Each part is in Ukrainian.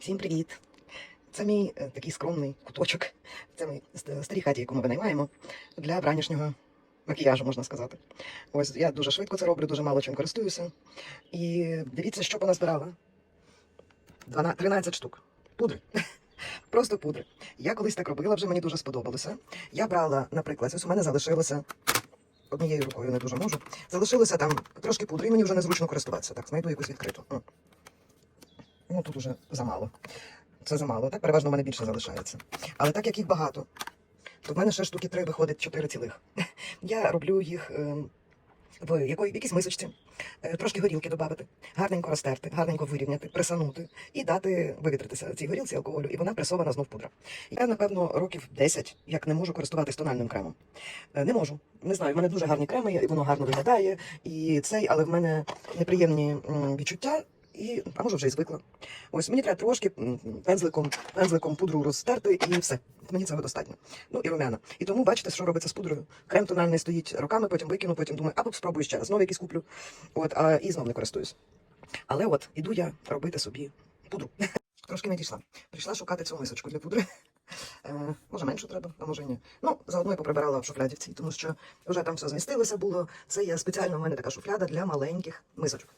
Всім привіт! Це мій е, такий скромний куточок. Це ст- старій хаті, яку ми винаймаємо для вранішнього макіяжу, можна сказати. Ось я дуже швидко це роблю, дуже мало чим користуюся. І дивіться, що поназбирала. 12, 13 штук. Пудри. Просто пудри. Я колись так робила, вже мені дуже сподобалося. Я брала, наприклад, ось у мене залишилося однією рукою, не дуже можу. Залишилося там трошки пудри, і мені вже незручно користуватися. Так, знайду якусь відкриту. Ну тут уже замало. Це замало. Так переважно в мене більше залишається. Але так як їх багато, то в мене ще штуки три виходить чотири цілих. Я роблю їх ем, в якійсь мисочці, е, трошки горілки додати, гарненько розтерти, гарненько вирівняти, присанути і дати вивітритися цій горілці алкоголю, і вона пресована знов пудра. Я, напевно, років 10 як не можу користуватись тональним кремом. Е, Не можу. Не знаю, в мене дуже гарні креми, і воно гарно виглядає, і цей, але в мене неприємні відчуття. І, а може вже і звикла. Ось мені треба трошки пензликом, пензликом пудру розтерти і все. Мені цього достатньо. Ну і румяна. І тому бачите, що робиться з пудрою. Крем тональний стоїть роками, потім викину, потім думаю, або спробую ще раз, знову якийсь куплю. От, а, і знов не користуюсь. Але от іду я робити собі пудру. Трошки не дійшла. Прийшла шукати цю мисочку для пудри. Е, може менше треба, а може ні. Ну, заодно я поприбирала в шуфляді в цій, тому що вже там все змістилося було. Це є спеціально в мене така шуфляда для маленьких мисочок.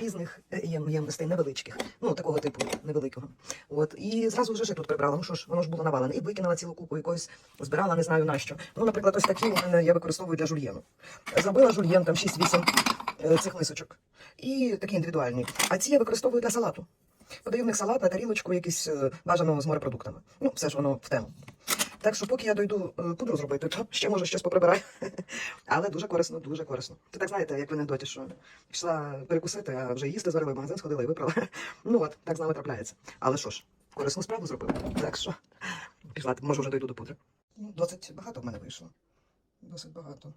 Різних е, ємностей невеличких, ну такого типу невеликого. От і зразу вже тут прибрала. Ну що ж, воно ж було навалене. І викинула цілу купу якоїсь, збирала, не знаю нащо. Ну, наприклад, ось такі у мене я використовую для жульєну. Забила жульєн там 6-8 е, цих мисочок. І такі індивідуальні. А ці я використовую для салату. Подаю в них салат на тарілочку, якийсь е, бажано з морепродуктами. Ну, все ж воно в тему. Так що, поки я дойду е, пудру зробити, то ще може щось поприбираю. Але дуже корисно, дуже корисно. Це так знаєте, як в анекдоті, що пішла перекусити, а вже їсти зварили в магазин, сходила і виправила. Ну от, так з нами трапляється. Але що ж, корисну справу зробила. Так що пішла, може вже дойду до пудри. Ну, досить багато в мене вийшло. Досить багато.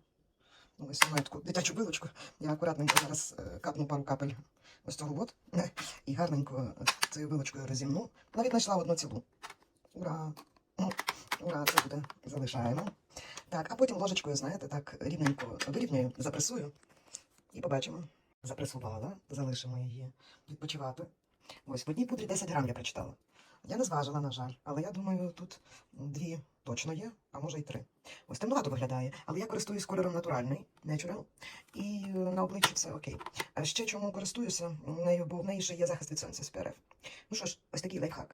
Ну, ось маю таку дитячу вилочку. Я акуратненько зараз е, капну пару капель ось цього от. І гарненько цією вилочкою розімну. Навіть знайшла одну цілу. Ура! Ура, це залишаємо. Так, а потім ложечкою, знаєте, так рівненько вирівнюю, запресую і побачимо. Запресувала, залишимо її відпочивати. Ось в одній пудрі 10 грам я прочитала. Я не зважила, на жаль, але я думаю, тут дві точно є, а може й три. Ось темнувато виглядає, але я користуюсь кольором натуральний, natural, і на обличчі все окей. А ще чому користуюся нею, бо в неї ще є захист від сонця з ПРФ. Ну що ж, ось такий лайфхак.